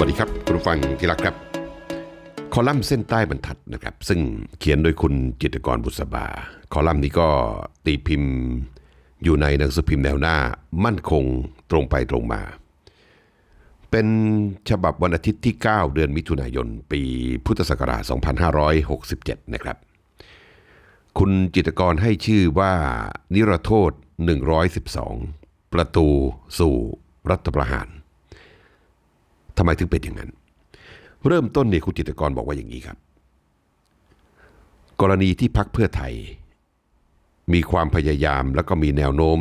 วัสดีครับ คุณฟังที่รักครับ คอลัมน์เส้นใต้บรรทัดนะครับ ซึ่งเขียนโดยคุณจิตกรบุษบา คอลัมน์นี้ก็ตีพิมพ์อยู่ในหนังสือพิมพ์แนวหน้า มั่นคงตรงไปตรงมา เป็นฉบับวันอาทิตย์ที่ 9 เดือนมิถุนายน ปีพุทธศักราช 2567 นะครับ คุณจิตกรให้ชื่อว่านิรโทษ 112 ประตูสู่รัฐประหาร ทำไมถึงเป็นอย่างนั้น เริ่มต้นเนี่ยคุณจิตกรบอกว่าอย่างนี้ครับ กรณีที่พักเพื่อไทย มีความพยายามแล้วก็มีแนวโน้ม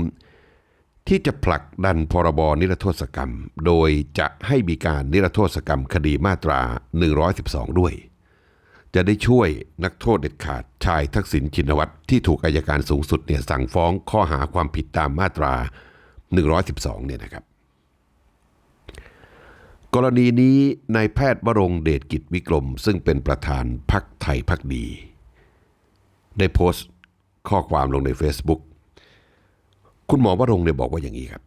ที่จะผลักดันพรบนิรโทษกรรม โดยจะให้มีการนิรโทษกรรม คดีมาตรา 112 ด้วย จะได้ช่วยนักโทษเด็ดขาดชายทักษิณชินวัตรที่ถูกอายการสูงสุดเนี่ยสั่งฟ้องข้อหาความผิดตามมาตรา 112 เนี่ยนะครับ กรณีนี้นายแพทย์วรงเดชกิจวิกรม ซึ่งเป็นประธานพักไทยพักดี ได้โพสต์ข้อความลงใน Facebook คุณหมอวรงเนี่ยบอกว่าอย่างนี้ครับ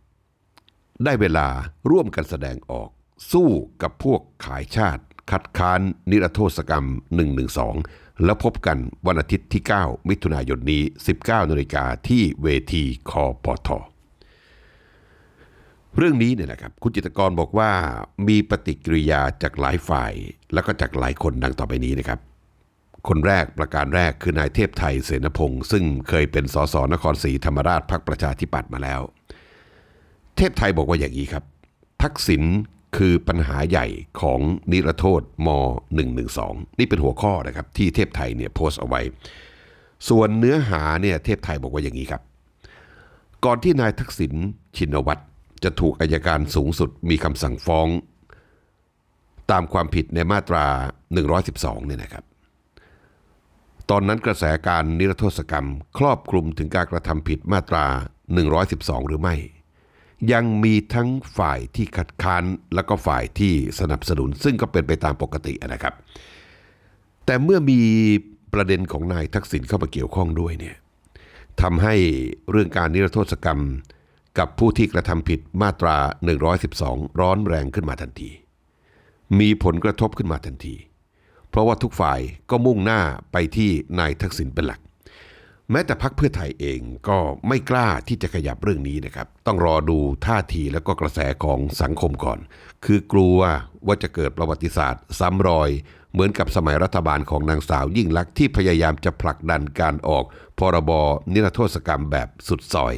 ได้เวลาร่วมกันแสดงออกสู้กับพวกขายชาติ คัดค้านนิรโทษกรรม 112 แล้วพบกันวันอาทิตย์ที่ 9 มิถุนายนนี้ 19นาฬิกาที่เวทีคอปทอ เรื่องนี้เนี่ยนะครับคุณจิตกรบอกว่ามีปฏิกิริยาจากหลายฝ่าย แล้วก็จากหลายคนดังต่อไปนี้นะครับ คนแรกประการแรกคือนายเทพไทยเสนพงศ์ซึ่งเคยเป็นสสนครศรีธรรมราชพรรคประชาธิปัตย์มาแล้ว เทพไทยบอกว่าอย่างนี้ครับ ทักษิณคือปัญหาใหญ่ของนิรโทษม .112 นี่เป็นหัวข้อนะครับที่เทพไทยเนี่ยโพสต์เอาไว้ ส่วนเนื้อหาเนี่ยเทพไทยบอกว่าอย่างนี้ครับ ก่อนที่นายทักษิณชินวัตร จะถูกอายการสูงสุดมีคำสั่งฟ้อง ตามความผิดในมาตรา 112เนี่ยนะครับ ตอนนั้นกระแสการนิรโทษกรรม ครอบคลุมถึงการกระทำผิดมาตรา 112 หรือไม่ ยังมีทั้งฝ่ายที่คัดค้านแล้วก็ฝ่ายที่สนับสนุน ซึ่งก็เป็นไปตามปกตินะครับ แต่เมื่อมีประเด็นของนายทักษิณเข้ามาเกี่ยวข้องด้วยเนี่ยทำให้เรื่องการนิรโทษกรรม กับผู้ที่กระทำผิดมาตรา 112 ร้อนแรงขึ้นมาทันที มีผลกระทบขึ้นมาทันที เพราะว่าทุกฝ่ายก็มุ่งหน้าไปที่นายทักษิณเป็นหลัก แม้แต่พักเพื่อไทยเองก็ไม่กล้าที่จะขยับเรื่องนี้นะครับ ต้องรอดูท่าทีแล้วก็กระแสของสังคมก่อน คือกลัวว่าจะเกิดประวัติศาสตร์ ซ้ำรอย เหมือนกับสมัยรัฐบาลของนางสาวยิ่งลักษณ์ที่พยายามจะผลักดันการออกพรบนิรโทษกรรมแบบสุดซอย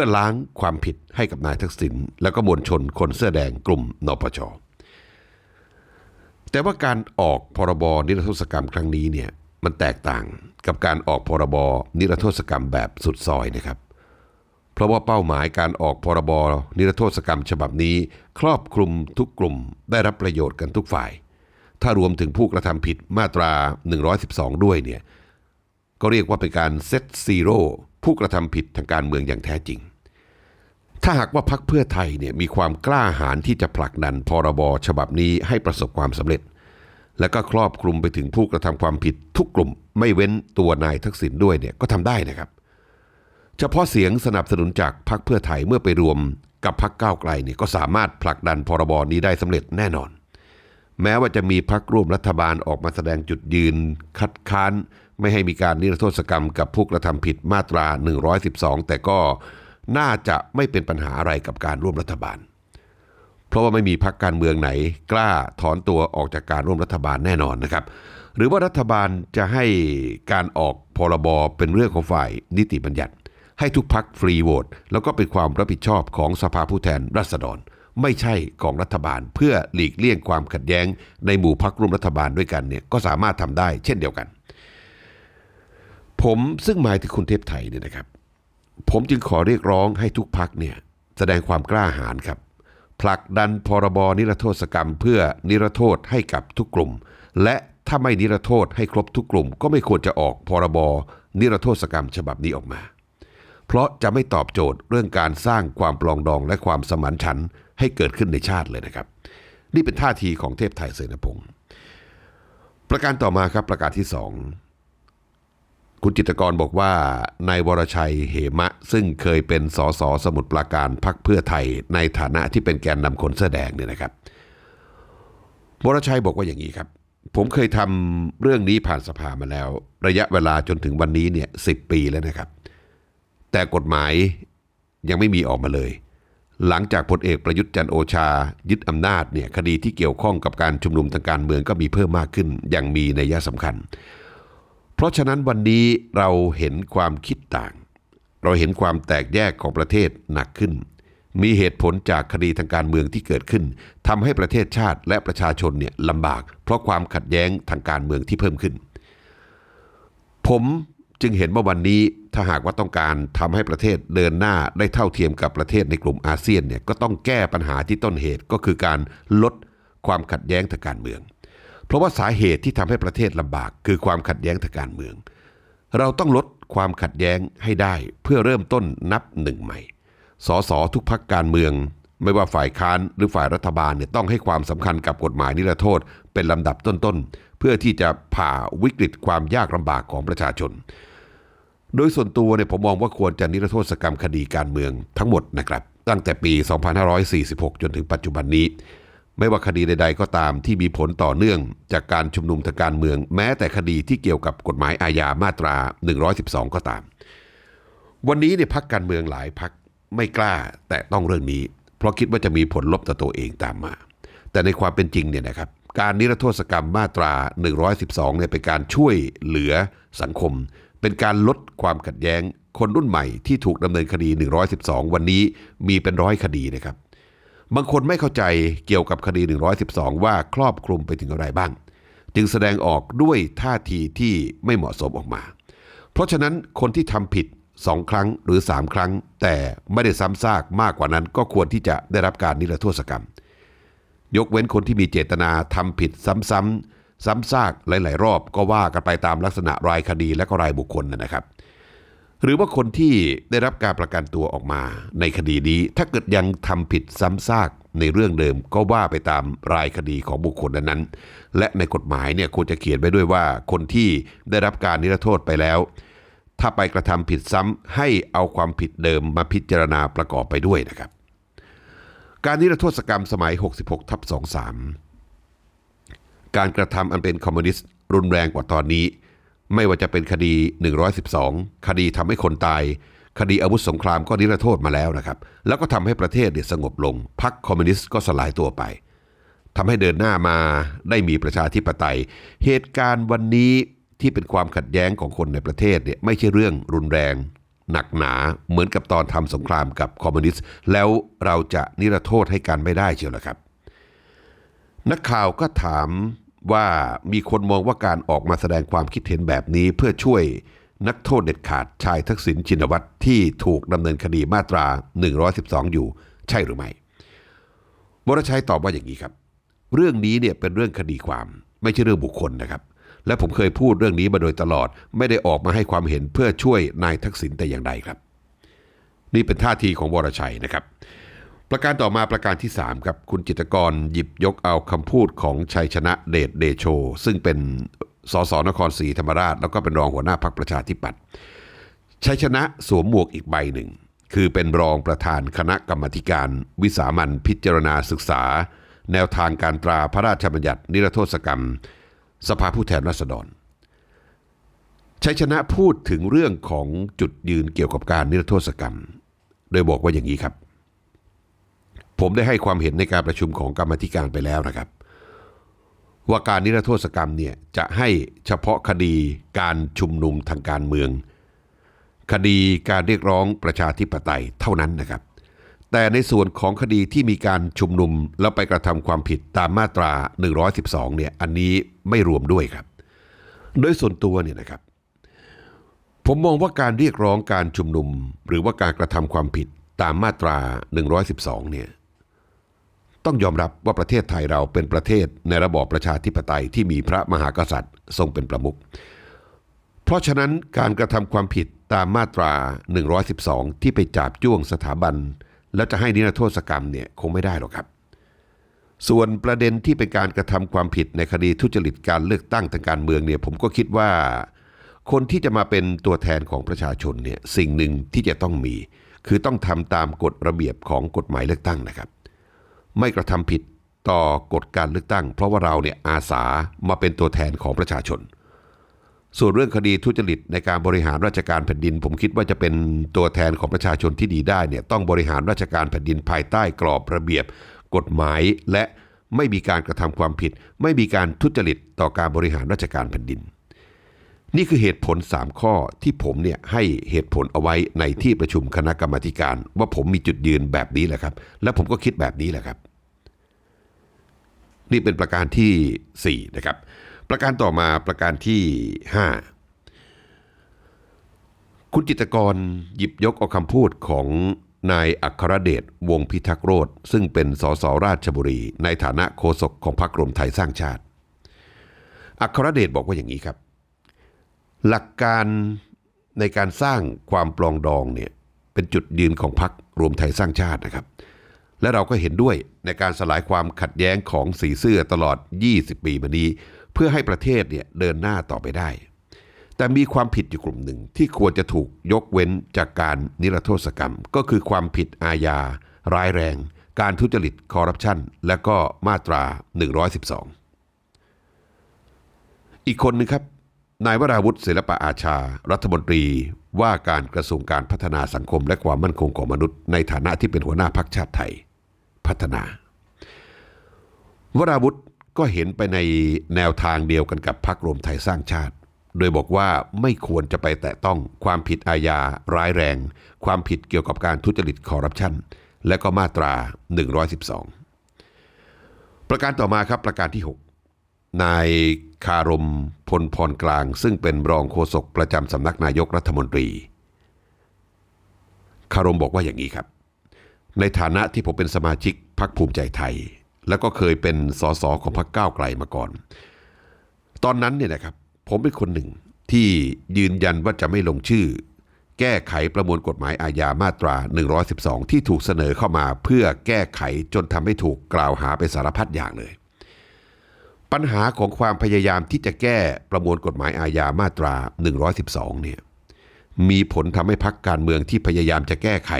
พื่อล้างความผิดให้กับนายทักษิณแล้วก็มวลชนคนเสื้อแดงกลุ่มนปช แต่ว่าการออกพรบนิรโทษกรรมครั้งนี้เนี่ยมันแตกต่างกับการออกพรบนิรโทษกรรมแบบสุดซอยนะครับ เพราะว่าเป้าหมายการออกพรบนิรโทษกรรมฉบับนี้ ครอบคลุมทุกกลุ่มได้รับประโยชน์กันทุกฝ่าย ถ้ารวมถึงผู้กระทำผิดมาตรา 112 ด้วยเนี่ยก็เรียกว่าเป็นการเซตซีโร่ ผู้กระทำผิดทางการเมืองอย่างแท้จริง ถ้าหากว่าพักเพื่อไทยเนี่ยมีความกล้าหาญที่จะผลักดันพรบฉบับนี้ให้ประสบความสำเร็จ และก็ครอบคลุมไปถึงผู้กระทำความผิดทุกกลุ่ม ไม่เว้นตัวนายทักษิณด้วยเนี่ยก็ทำได้นะครับ เฉพาะเสียงสนับสนุนจากพักเพื่อไทยเมื่อไปรวมกับพักก้าวไกลเนี่ยก็สามารถผลักดันพรบนี้ได้สำเร็จแน่นอน แม้ว่าจะมีพักร่วมรัฐบาลออกมาแสดงจุดยืน คัดค้าน ไม่ให้มีการนิรโทษกรรมกับผู้กระทำผิดมาตรา 112 แต่ก็น่าจะไม่เป็นปัญหาอะไรกับการร่วมรัฐบาล เพราะว่าไม่มีพักการเมืองไหน กล้าถอนตัวออกจากการร่วมรัฐบาลแน่นอนนะครับ หรือว่ารัฐบาลจะให้การออกพรบเป็นเรื่องของฝ่ายนิติบัญญัติ ให้ทุกพักฟรีโหวตแล้วก็เป็นความรับผิดชอบของสภาผู้แทนราษฎร ไม่ใช่ของรัฐบาลเพื่อหลีกเลี่ยงความขัดแย้ง ในหมู่พักร่วมรัฐบาลด้วยกันเนี่ยก็สามารถทำได้เช่นเดียวกัน ผมซึ่งหมายถึงคุณเทพไทยเนี่ยนะครับ ผมจึงขอเรียกร้องให้ทุกพักเนี่ยแสดงความกล้าหาญครับผลักดันพรบนิรโทษกรรม เพื่อนิรโทษให้กับทุกกลุ่ม และถ้าไม่นิรโทษให้ครบทุกกลุ่ม ก็ไม่ควรจะออกพรบนิรโทษกรรมฉบับนี้ออกมา เพราะจะไม่ตอบโจทย์เรื่องการสร้างความปลองดองและความสมานฉันท์ให้เกิดขึ้นในชาติเลยนะครับ นี่เป็นท่าทีของเทพไทยเสนพงศ์ประการต่อมาครับประการที่สอง คุณจิตกรบอกว่านายวรชัยเหมะ ซึ่งเคยเป็นสสสมุทรปราการพักเพื่อไทย ในฐานะที่เป็นแกนนำคนเสื้อแดงเนี่ยนะครับวรชัยบอกว่าอย่างนี้ครับ ผมเคยทำเรื่องนี้ผ่านสภามาแล้ว ระยะเวลาจนถึงวันนี้เนี่ยสิปีแล้วนะครับ แต่กฎหมายยังไม่มีออกมาเลย หลังจากพลเอกประยุทธ์จันโอชา ยึดอำนาจเนี่ยคดีที่เกี่ยวข้องกับการชุมนุมทางการเมืองก็มีเพิ่มมากขึ้น อย่างมีนัยสำคัญ เพราะฉะนั้นวันนี้เราเห็นความคิดต่าง เราเห็นความแตกแยกของประเทศหนักขึ้น มีเหตุผลจากคดีทางการเมืองที่เกิดขึ้นทำให้ประเทศชาติและประชาชนเนี่ยลำบาก เพราะความขัดแย้งทางการเมืองที่เพิ่มขึ้น ผมจึงเห็นว่าวันนี้ถ้าหากว่าต้องการทำให้ประเทศเดินหน้าได้เท่าเทียมกับประเทศในกลุ่มอาเซียนเนี่ยก็ต้องแก้ปัญหาที่ต้นเหตุก็คือการลดความขัดแย้งทางการเมือง เพราะว่าสาเหตุที่ทำให้ประเทศลำบาก คือความขัดแย้งทางการเมือง เราต้องลดความขัดแย้งให้ได้เพื่อเริ่มต้นนับหนึ่งใหม่ สสทุกพักการเมือง ไม่ว่าฝ่ายค้านหรือฝ่ายรัฐบาลเนี่ยต้องให้ความสำคัญกับกฎหมายนิรโทษ เป็นลำดับต้นๆ เพื่อที่จะผ่าวิกฤตความยากลำบากของประชาชน โดยส่วนตัวเนี่ยผมมองว่าควรจะนิรโทษกรรมคดีการเมืองทั้งหมดนะครับ ตั้งแต่ปี 2546 จนถึงปัจจุบันนี้ ไม่ว่าคดีใด ๆ ก็ตามที่มีผลต่อเนื่อง จากการชุมนุมทางการเมือง แม้แต่คดีที่เกี่ยวกับกฎหมายอาญามาตรา 112 ก็ตาม วันนี้เนี่ยพักการเมืองหลายพักไม่กล้าแต่ต้องเรื่องนี้ เพราะคิดว่าจะมีผลลบต่อตัวเองตามมา แต่ในความเป็นจริงเนี่ยนะครับการนิรโทษกรรมมาตรา 112 เนี่ยเป็นการช่วยเหลือสังคม เป็นการลดความขัดแย้ง คนรุ่นใหม่ที่ถูกดำเนินคดี 112 วันนี้มีเป็นร้อยคดีนะครับ บางคนไม่เข้าใจเกี่ยวกับคดี 112 ว่าครอบคลุมไปถึงอะไรบ้าง จึงแสดงออกด้วยท่าทีที่ไม่เหมาะสมออกมา เพราะฉะนั้นคนที่ทำผิดสองครั้งหรือสามครั้ง แต่ไม่ได้ซ้ำซากมากกว่านั้น ก็ควรที่จะได้รับการนิรโทษกรรม ยกเว้นคนที่มีเจตนาทำผิดซ้ำๆซ้ำซากหลาย ๆ รอบก็ว่ากันไปตามลักษณะรายคดีและก็รายบุคคลนะนะครับ หรือว่าคนที่ได้รับการประกันตัวออกมาในคดีนี้ ถ้าเกิดยังทำผิดซ้ำซากในเรื่องเดิมก็ว่าไปตามรายคดีของบุคคลนั้นๆ และในกฎหมายเนี่ยควรจะเขียนไว้ด้วยว่าคนที่ได้รับการนิรโทษไปแล้ว ถ้าไปกระทำผิดซ้ำให้เอาความผิดเดิมมาพิจารณาประกอบไปด้วยนะครับ การนิรโทษกรรมสมัย 66ทับ23 การกระทำอันเป็นคอมมิวนิสต์รุนแรงกว่าตอนนี้ ไม่ว่าจะเป็นคดี 112 คดีทำให้คนตาย คดีอาวุธสงครามก็นิรโทษมาแล้วนะครับ แล้วก็ทำให้ประเทศเนี่ยสงบลง พรรคคอมมิวนิสต์ก็สลายตัวไปทำให้เดินหน้ามาได้มีประชาธิปไตย เหตุการณ์วันนี้ที่เป็นความขัดแย้งของคนในประเทศเนี่ยไม่ใช่เรื่องรุนแรง หนักหนาเหมือนกับตอนทำสงครามกับคอมมิวนิสต์ แล้วเราจะนิรโทษให้กันไม่ได้เชียวละครับ นักข่าวก็ถาม ว่ามีคนมองว่าการออกมาแสดงความคิดเห็นแบบนี้เพื่อช่วยนักโทษเด็ดขาดชายทักษิณชินวัตรที่ถูกดำเนินคดีมาตรา 112 อยู่ใช่หรือไม่วรชัยตอบว่าอย่างนี้ครับ เรื่องนี้เนี่ยเป็นเรื่องคดีความ ไม่ใช่เรื่องบุคคลนะครับ และผมเคยพูดเรื่องนี้มาโดยตลอด ไม่ได้ออกมาให้ความเห็นเพื่อช่วยนายทักษิณแต่อย่างใดครับ นี่เป็นท่าทีของวรชัยนะครับ ประการต่อมาประการที่ 3 ครับ คุณจิตกรหยิบยกเอาคำพูดของชัยชนะเดชเดโช ซึ่งเป็นสสนครศรีธรรมราช แล้วก็เป็นรองหัวหน้าพักประชาธิปัตย์ชัยชนะสวมหมวกอีกใบหนึ่ง คือเป็นรองประธานคณะกรรมการวิสามันพิจารณาศึกษา แนวทางการตราพระราชบัญญัตินิรโทษกรรม สภาผู้แทนราษฎรชัยชนะพูดถึงเรื่องของจุดยืนเกี่ยวกับการนิรโทษกรรม โดยบอกว่าอย่างนี้ครับ ผมได้ให้ความเห็นในการประชุมของกรรมธิการไปแล้วนะครับ ว่าการนิรโทษกรรมเนี่ยจะให้เฉพาะคดีการชุมนุมทางการเมือง คดีการเรียกร้องประชาธิปไตยเท่านั้นนะครับ แต่ในส่วนของคดีที่มีการชุมนุมแล้วไปกระทำความผิดตามมาตรา 112เนี่ยอันนี้ไม่รวมด้วยครับ โดยส่วนตัวเนี่ยนะครับ ผมมองว่าการเรียกร้องการชุมนุม หรือว่าการกระทำความผิดตามมาตรา 112เนี่ย ต้องยอมรับว่าประเทศไทยเราเป็นประเทศในระบอบประชาธิปไตยที่มีพระมหากษัตริย์ทรงเป็นประมุข เพราะฉะนั้นการกระทำความผิดตามมาตรา 112 ที่ไปจับจ้วงสถาบัน แล้วจะให้นิรโทษกรรมเนี่ยคงไม่ได้หรอกครับ ส่วนประเด็นที่เป็นการกระทำความผิดในคดีทุจริตการเลือกตั้งทางการเมืองเนี่ยผมก็คิดว่า คนที่จะมาเป็นตัวแทนของประชาชนเนี่ยสิ่งหนึ่งที่จะต้องมี คือต้องทำตามกฎระเบียบของกฎหมายเลือกตั้งนะครับ ไม่กระทำผิดต่อกฎการเลือกตั้ง เพราะว่าเราเนี่ยอาสามาเป็นตัวแทนของประชาชน ส่วนเรื่องคดีทุจริตในการบริหารราชการแผ่นดิน ผมคิดว่าจะเป็นตัวแทนของประชาชนที่ดีได้เนี่ยต้องบริหารราชการแผ่นดินภายใต้กรอบระเบียบ กฎหมายและไม่มีการกระทำความผิด ไม่มีการทุจริตต่อการบริหารราชการแผ่นดิน นี่คือเหตุผล 3 ข้อที่ผมเนี่ยให้เหตุผลเอาไว้ในที่ประชุมคณะกรรมาการ ว่าผมมีจุดยืนแบบนี้แหละครับ และผมก็คิดแบบนี้แหละครับ นี่เป็นประการที่ 4 นะครับ ประการต่อมาประการที่ 5 คุณจิตรกรหยิบยกเอาคำพูดของนายอัครเดชวงพิทักษ์โรธซึ่งเป็นสสราชบุรี ในฐานะโฆษกของพรรครวมไทยสร้างชาติ อัครเดชบอกว่าอย่างนี้ครับ หลักการในการสร้างความปลองดองเนี่ยเป็นจุดยืนของพรรครวมไทยสร้างชาตินะครับ และเราก็เห็นด้วยในการสลายความขัดแย้งของสีเสื้อตลอด 20 ปีมานี้ เพื่อให้ประเทศเนี่ยเดินหน้าต่อไปได้ แต่มีความผิดอยู่กลุ่มหนึ่งที่ควรจะถูกยกเว้นจากการนิรโทษกรรม ก็คือความผิดอาญา ร้ายแรง การทุจริตคอร์รัปชันและก็มาตรา 112 อีกคนหนึงครับ นายวราวุฒิศิลปะอาชา รัฐมนตรีว่าการกระทรวงการพัฒนาสังคมและความมั่นคงของมนุษย์ในฐานะที่เป็นหัวหน้าพรรคชาติไทย พัฒนา วราวุฒิก็เห็นไปในแนวทางเดียวกันกับพรรครวมไทยสร้างชาติ โดยบอกว่าไม่ควรจะไปแตะต้องความผิดอาญาร้ายแรง ความผิดเกี่ยวกับการทุจริตคอร์รัปชันและก็มาตรา 112 ประการต่อมาครับประการที่ 6 นายคารมพลพรกลาง ซึ่งเป็นรองโฆษกประจำสำนักนายกรัฐมนตรี คารมบอกว่าอย่างนี้ครับ ในฐานะที่ผมเป็นสมาชิกพรรคภูมิใจไทย แล้วก็เคยเป็นสสของพรรคก้าวไกลมาก่อน ตอนนั้นเนี่ยนะครับผมเป็นคนหนึ่งที่ยืนยันว่าจะไม่ลงชื่อ แก้ไขประมวลกฎหมายอาญามาตรา 112 ที่ถูกเสนอเข้ามาเพื่อแก้ไขจนทำให้ถูกกล่าวหาไปสารพัดอย่างเลย ปัญหาของความพยายามที่จะแก้ประมวลกฎหมายอาญามาตรา 112 เนี่ยมีผลทำให้พักการเมืองที่พยายามจะแก้ไข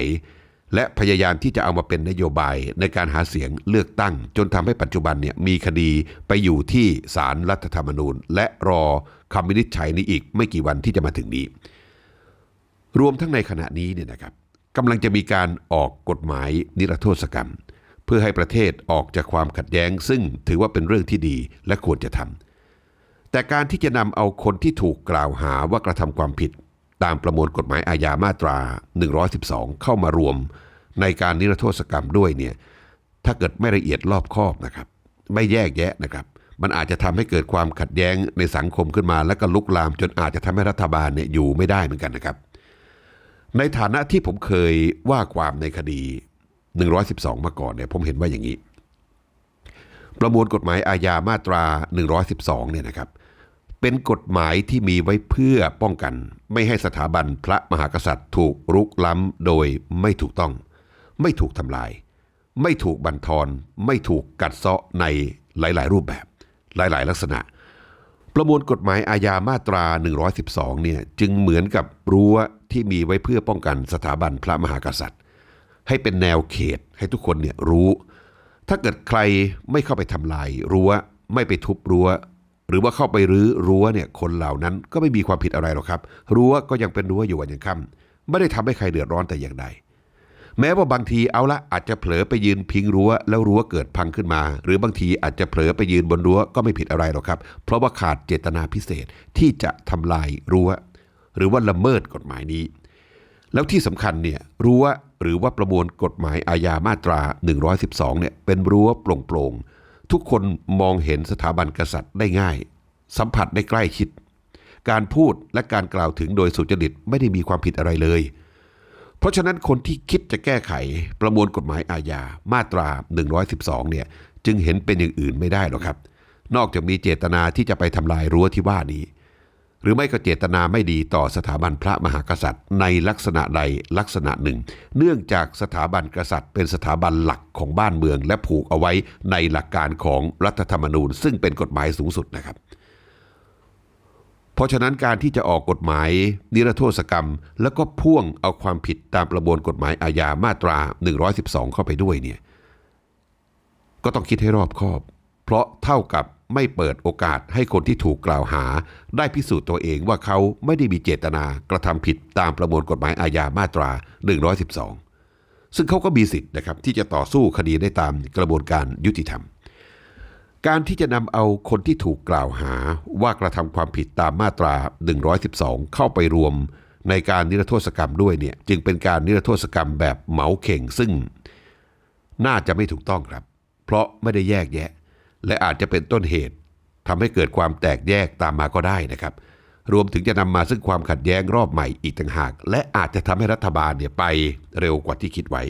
และพยายามที่จะเอามาเป็นนโยบายในการหาเสียงเลือกตั้ง จนทำให้ปัจจุบันเนี่ยมีคดีไปอยู่ที่ศาลรัฐธรรมนูญ และรอคำวินิจฉัยนี้อีกไม่กี่วันที่จะมาถึงนี้ รวมทั้งในขณะนี้เนี่ยนะครับกำลังจะมีการออกกฎหมายนิรโทษกรรม เพื่อให้ประเทศออกจากความขัดแย้ง ซึ่งถือว่าเป็นเรื่องที่ดีและควรจะทำแต่การที่จะนำเอาคนที่ถูกกล่าวหาว่ากระทำความผิด ตามประมวลกฎหมายอาญามาตรา 112 เข้ามารวมในการนิรโทษกรรมด้วยเนี่ยถ้าเกิดไม่ละเอียดรอบคอบนะครับ ไม่แยกแยะนะครับ มันอาจจะทำให้เกิดความขัดแย้งในสังคมขึ้นมา และก็ลุกลามจนอาจจะทำให้รัฐบาลเนี่ยอยู่ไม่ได้เหมือนกันนะครับ ในฐานะที่ผมเคยว่าความในคดี 112 มาก่อนเนี่ยผมเห็นว่าอย่างนี้ ประมวลกฎหมายอาญามาตรา 112 เนี่ยนะครับ เป็นกฎหมายที่มีไว้เพื่อป้องกัน ไม่ให้สถาบันพระมหากษัตริย์ถูกรุกล้ำโดยไม่ถูกต้อง ไม่ถูกทำลาย ไม่ถูกบันทอนไม่ถูกกัดเซาะในหลาย ๆ รูปแบบ หลาย ๆ ลักษณะ ประมวลกฎหมายอาญามาตรา 112 เนี่ยจึงเหมือนกับรั้วที่มีไว้เพื่อป้องกันสถาบันพระมหากษัตริย์ ให้เป็นแนวเขตให้ทุกคนเนี่ยรู้ ถ้าเกิดใครไม่เข้าไปทำลายรั้วไม่ไปทุบรั้ว หรือว่าเข้าไปรื้อรั้วเนี่ยคนเหล่านั้นก็ไม่มีความผิดอะไรหรอกครับ รั้วก็ยังเป็นรั้วอยู่วันยังค่ำไม่ได้ทำให้ใครเดือดร้อนแต่อย่างใดแม้ว่าบางทีเอาละอาจจะเผลอไปยืนพิงรั้วแล้วรั้วเกิดพังขึ้นมา หรือบางทีอาจจะเผลอไปยืนบนรั้วก็ไม่ผิดอะไรหรอกครับ เพราะว่าขาดเจตนาพิเศษที่จะทำลายรั้ว หรือว่าละเมิดกฎหมายนี้ แล้วที่สำคัญเนี่ยรั้วหรือว่าประมวลกฎหมายอาญามาตรา 112เนี่ยเป็นรั้วโปร่งๆ ทุกคนมองเห็นสถาบันกษัตริย์ได้ง่าย สัมผัสได้ใกล้ชิด การพูดและการกล่าวถึงโดยสุจริตไม่ได้มีความผิดอะไรเลย เพราะฉะนั้นคนที่คิดจะแก้ไขประมวลกฎหมายอาญามาตรา 112 เนี่ยจึงเห็นเป็นอย่างอื่นไม่ได้หรอกครับ นอกจากมีเจตนาที่จะไปทำลายรั้วที่ว่านี้ หรือไม่ก็เจตนาไม่ดีต่อสถาบันพระมหากษัตริย์ ในลักษณะใดลักษณะหนึ่ง เนื่องจากสถาบันกษัตริย์เป็นสถาบันหลักของบ้านเมือง และผูกเอาไว้ในหลักการของรัฐธรรมนูญ ซึ่งเป็นกฎหมายสูงสุดนะครับ เพราะฉะนั้นการที่จะออกกฎหมายนิรโทษกรรม แล้วก็พ่วงเอาความผิดตามประมวลกฎหมายอาญามาตรา 112 เข้าไปด้วยเนี่ยก็ต้องคิดให้รอบคอบ เพราะเท่ากับ ไม่เปิดโอกาสให้คนที่ถูกกล่าวหา ได้พิสูจน์ตัวเองว่าเขาไม่ได้มีเจตนากระทำผิดตามประมวลกฎหมายอาญามาตรา 112 ซึ่งเขาก็มีสิทธิ์นะครับที่จะต่อสู้คดีได้ตามกระบวนการยุติธรรม การที่จะนำเอาคนที่ถูกกล่าวหาว่ากระทำความผิดตามมาตรา 112 เข้าไปรวม ในการนิรโทษกรรมด้วยเนี่ยจึงเป็นการนิรโทษกรรมแบบเหมาเข่งซึ่ง น่าจะไม่ถูกต้องครับ เพราะไม่ได้แยกแยะ และอาจจะเป็นต้นเหตุทำให้เกิดความแตกแยกตามมาก็ได้นะครับ รวมถึงจะนำมาซึ่งความขัดแย้งรอบใหม่อีกต่างหาก และอาจจะทำให้รัฐบาลเนี่ยไปเร็วกว่าที่คิดไว้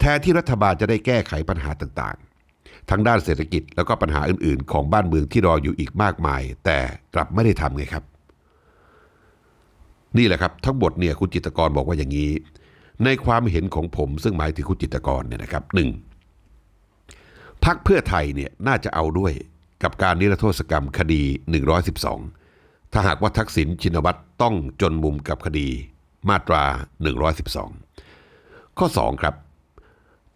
แทนที่รัฐบาลจะได้แก้ไขปัญหาต่างๆ ทั้งด้านเศรษฐกิจแล้วก็ปัญหาอื่นๆ ของบ้านเมืองที่รออยู่อีกมากมาย แต่กลับไม่ได้ทำไงครับ นี่แหละครับทั้งหมดเนี่ยคุณจิตกรบอกว่าอย่างนี้ ในความเห็นของผมซึ่งหมายถึงคุณจิตกรเนี่ยนะครับหนึ่ง พักเพื่อไทยเนี่ยน่าจะเอาด้วยกับการนิรโทษกรรมคดี 112 ถ้าหากว่าทักษิณชินวัตรต้องจนมุมกับคดีมาตรา 112 ข้อ 2 ครับ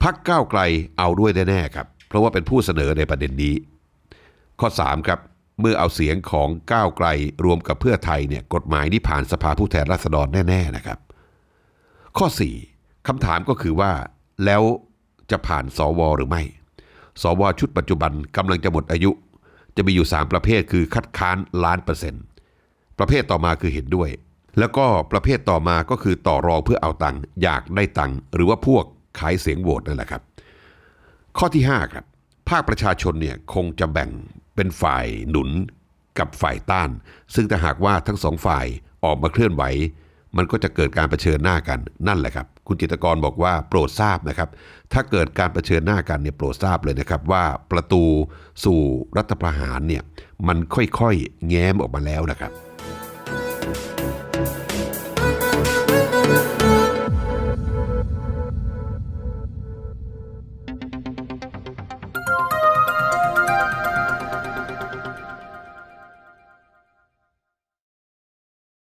พักก้าวไกลเอาด้วยแน่ๆครับ เพราะว่าเป็นผู้เสนอในประเด็นนี้ ข้อ 3 ครับ เมื่อเอาเสียงของก้าวไกลรวมกับเพื่อไทยเนี่ยกฎหมายนี้ผ่านสภาผู้แทนราษฎรแน่ๆนะครับ ข้อ 4คำถามก็คือว่าแล้วจะผ่านสวหรือไม่ สวชุดปัจจุบันกำลังจะหมดอายุ จะมีอยู่ 3 ประเภทคือคัดค้านล้านเปอร์เซ็นต์ประเภทต่อมาคือเห็นด้วย แล้วก็ประเภทต่อมาก็คือต่อรองเพื่อเอาตังค์อยากได้ตังค์หรือว่าพวกขายเสียงโหวตนั่นแหละครับ ข้อที่5ครับภาคประชาชนเนี่ยคงจะแบ่งเป็นฝ่ายหนุนกับฝ่ายต้าน ซึ่งถ้าหากว่าทั้งสองฝ่ายออกมาเคลื่อนไหว มันก็จะเกิดการรเผชิญหน้ากันนั่นแหละครับ คุณจิตกรบอกว่าโปรดทราบนะครับ ถ้าเกิดการรเผชิญหน้ากันเนี่ยโปรดทราบเลยนะครับว่าประตูสู่รัฐประหารเนี่ยมันค่อยๆ แง้มออกมาแล้วนะครับ